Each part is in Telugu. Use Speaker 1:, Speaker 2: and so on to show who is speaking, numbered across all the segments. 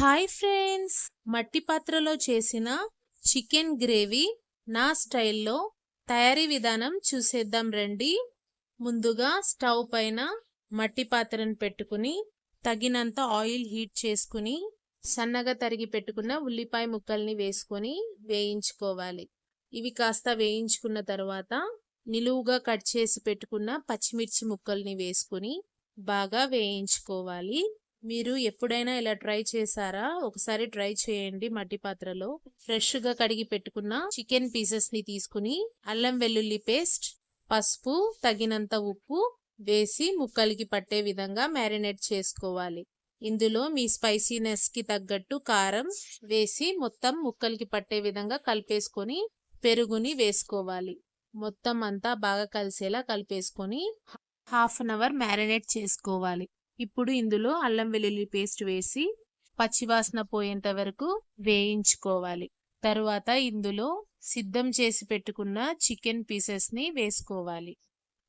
Speaker 1: Hi friends. మట్టి పాత్రలో చేసిన చికెన్ గ్రేవీ నా స్టైల్లో తయారీ విధానం చూసేద్దాం రండి. ముందుగా స్టవ్ పైన మట్టి పాత్రను పెట్టుకుని తగినంత ఆయిల్ హీట్ చేసుకుని సన్నగా తరిగి పెట్టుకున్న ఉల్లిపాయ ముక్కల్ని వేసుకొని వేయించుకోవాలి. ఇవి కాస్త వేయించుకున్న తర్వాత నిలువుగా కట్ చేసి పెట్టుకున్న పచ్చిమిర్చి ముక్కల్ని వేసుకుని బాగా వేయించుకోవాలి. మీరు ఎప్పుడైనా ఇలా ట్రై చేశారా? ఒకసారి ట్రై చేయండి మట్టి పాత్రలో. ఫ్రెష్గా కడిగి పెట్టుకున్న చికెన్ పీసెస్ని తీసుకుని అల్లం వెల్లుల్లి పేస్ట్ పసుపు తగినంత ఉప్పు వేసి ముక్కలకి పట్టే విధంగా మ్యారినేట్ చేసుకోవాలి. ఇందులో మీ స్పైసీనెస్కి తగ్గట్టు కారం వేసి మొత్తం ముక్కలకి పట్టే విధంగా కలిపేసుకొని పెరుగుని వేసుకోవాలి. మొత్తం అంతా బాగా కలిసేలా కలిపేసుకొని హాఫ్ అన్ అవర్ మ్యారినేట్ చేసుకోవాలి. ఇప్పుడు ఇందులో అల్లం వెల్లుల్లి పేస్ట్ వేసి పచ్చివాసన పోయేంత వరకు వేయించుకోవాలి. తరువాత ఇందులో సిద్ధం చేసి పెట్టుకున్న చికెన్ పీసెస్ని వేసుకోవాలి.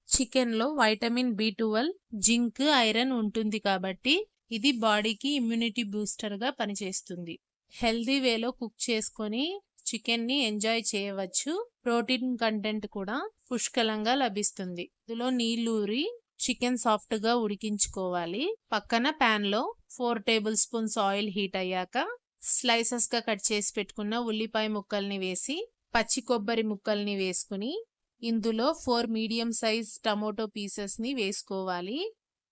Speaker 1: చికెన్లో vitamin B twelve zinc iron ఉంటుంది కాబట్టి ఇది బాడీకి ఇమ్యూనిటీ బూస్టర్గా పనిచేస్తుంది. హెల్దీ వేలో కుక్ చేసుకొని చికెన్ని ఎంజాయ్ చేయవచ్చు. ప్రోటీన్ కంటెంట్ కూడా పుష్కలంగా లభిస్తుంది. ఇందులో నీళ్ళూరి చికెన్ సాఫ్ట్గా ఉడికించుకోవాలి. పక్కన ప్యాన్లో four tablespoons oil heat అయ్యాక స్లైసెస్గా కట్ చేసి పెట్టుకున్న ఉల్లిపాయ ముక్కల్ని వేసి పచ్చి కొబ్బరి ముక్కల్ని వేసుకుని ఇందులో ఫోర్ మీడియం సైజ్ టమోటో పీసెస్ని వేసుకోవాలి.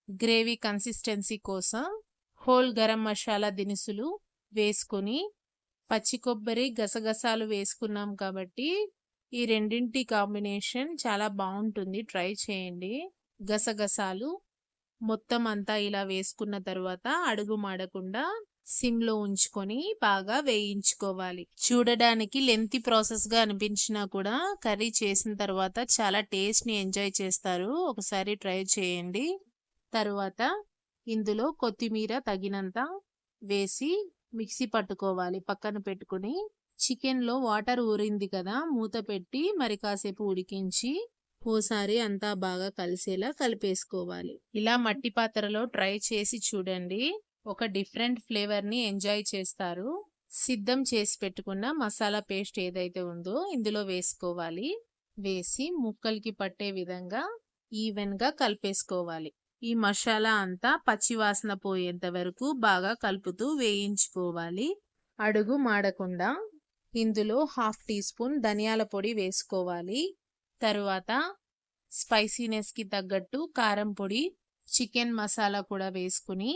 Speaker 1: గ్రేవీ కన్సిస్టెన్సీ కోసం హోల్ గరం మసాలా దినుసులు వేసుకుని పచ్చి కొబ్బరి గసగసాలు వేసుకున్నాం కాబట్టి ఈ రెండింటి కాంబినేషన్ చాలా బాగుంటుంది. ట్రై చేయండి. గసగసాలు మొత్తం అంతా ఇలా వేసుకున్న తర్వాత అడుగు మాడకుండా సిమ్లో ఉంచుకొని బాగా వేయించుకోవాలి. చూడడానికి లెంతి ప్రాసెస్గా అనిపించినా కూడా కర్రీ చేసిన తర్వాత చాలా టేస్ట్ని ఎంజాయ్ చేస్తారు. ఒకసారి ట్రై చేయండి. తరువాత ఇందులో కొత్తిమీర తగినంత వేసి మిక్సీ పట్టుకోవాలి. పక్కన పెట్టుకుని చికెన్లో వాటర్ ఊరింది కదా మూత పెట్టి మరి కాసేపు ఉడికించి ఓసారి అంతా బాగా కలిసేలా కలిపేసుకోవాలి. ఇలా మట్టి పాత్రలో ట్రై చేసి చూడండి. ఒక డిఫరెంట్ ఫ్లేవర్ని ఎంజాయ్ చేస్తారు. సిద్ధం చేసి పెట్టుకున్న మసాలా పేస్ట్ ఏదైతే ఉందో ఇందులో వేసుకోవాలి. వేసి ముక్కలకి పట్టే విధంగా ఈవెన్గా కలిపేసుకోవాలి. ఈ మసాలా అంతా పచ్చివాసన పోయేంత వరకు బాగా కలుపుతూ వేయించుకోవాలి. అడుగు మాడకుండా ఇందులో హాఫ్ టీ స్పూన్ ధనియాల పొడి వేసుకోవాలి. తరువాత స్పైసీనెస్కి తగ్గట్టు కారం పొడి చికెన్ మసాలా కూడా వేసుకుని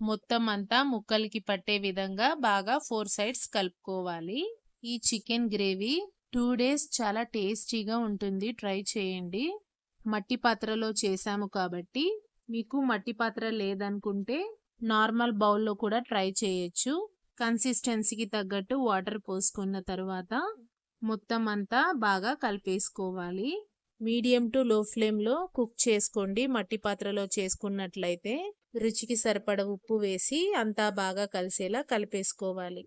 Speaker 1: మొత్తం అంతా ముక్కలకి పట్టే విధంగా బాగా ఫోర్ సైడ్స్ కలుపుకోవాలి. ఈ చికెన్ గ్రేవీ టూ డేస్ చాలా టేస్టీగా ఉంటుంది. ట్రై చేయండి. మట్టి పాత్రలో చేసాము కాబట్టి మీకు మట్టి పాత్ర లేదనుకుంటే నార్మల్ బౌల్లో కూడా ట్రై చేయొచ్చు. కన్సిస్టెన్సీకి తగ్గట్టు వాటర్ పోసుకున్న తర్వాత మొత్తం అంతా బాగా కలిపేసుకోవాలి. మీడియం టు లో ఫ్లేమ్లో కుక్ చేసుకోండి. మట్టి పాత్రలో చేసుకున్నట్లయితే రుచికి సరిపడ ఉప్పు వేసి అంతా బాగా కలిసేలా కలిపేసుకోవాలి.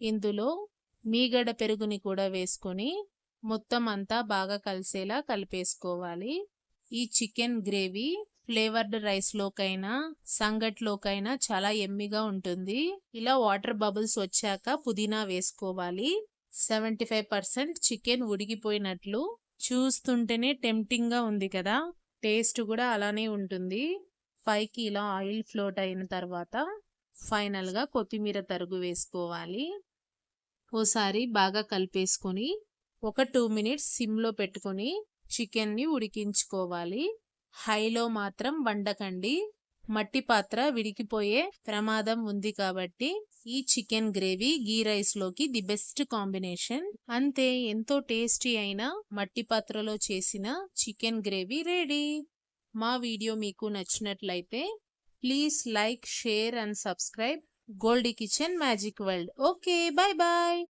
Speaker 1: ఇందులో మీగడ పెరుగుని కూడా వేసుకొని మొత్తం అంతా బాగా కలిసేలా కలిపేసుకోవాలి. ఈ చికెన్ గ్రేవీ ఫ్లేవర్డ్ రైస్లోకైనా సంగట్లోకైనా చాలా ఎమ్మిగా ఉంటుంది. ఇలా వాటర్ బబుల్స్ వచ్చాక పుదీనా వేసుకోవాలి. సెవెంటీ ఫైవ్ పర్సెంట్ చికెన్ ఉడికిపోయినట్లు చూస్తుంటేనే టెంప్టింగ్గా ఉంది కదా. టేస్ట్ కూడా అలానే ఉంటుంది. పైకి ఇలా ఆయిల్ ఫ్లోట్ అయిన తర్వాత ఫైనల్గా కొత్తిమీర తరుగు వేసుకోవాలి. ఓసారి బాగా కలిపేసుకొని ఒక టూ మినిట్స్ సిమ్లో పెట్టుకొని చికెన్ని ఉడికించుకోవాలి. హైలో మాత్రం వండకండి. మట్టి పాత్ర విడికిపోయే ప్రమాదం ఉంది కాబట్టి ఈ చికెన్ గ్రేవీ గీ రైస్లోకి ది బెస్ట్ కాంబినేషన్. అంతే ఎంతో టేస్టీ అయిన మట్టి పాత్రలో చేసిన చికెన్ గ్రేవీ రెడీ. మా వీడియో మీకు నచ్చినట్లయితే please like share and subscribe. Goldie kitchen magic world. Okay bye bye.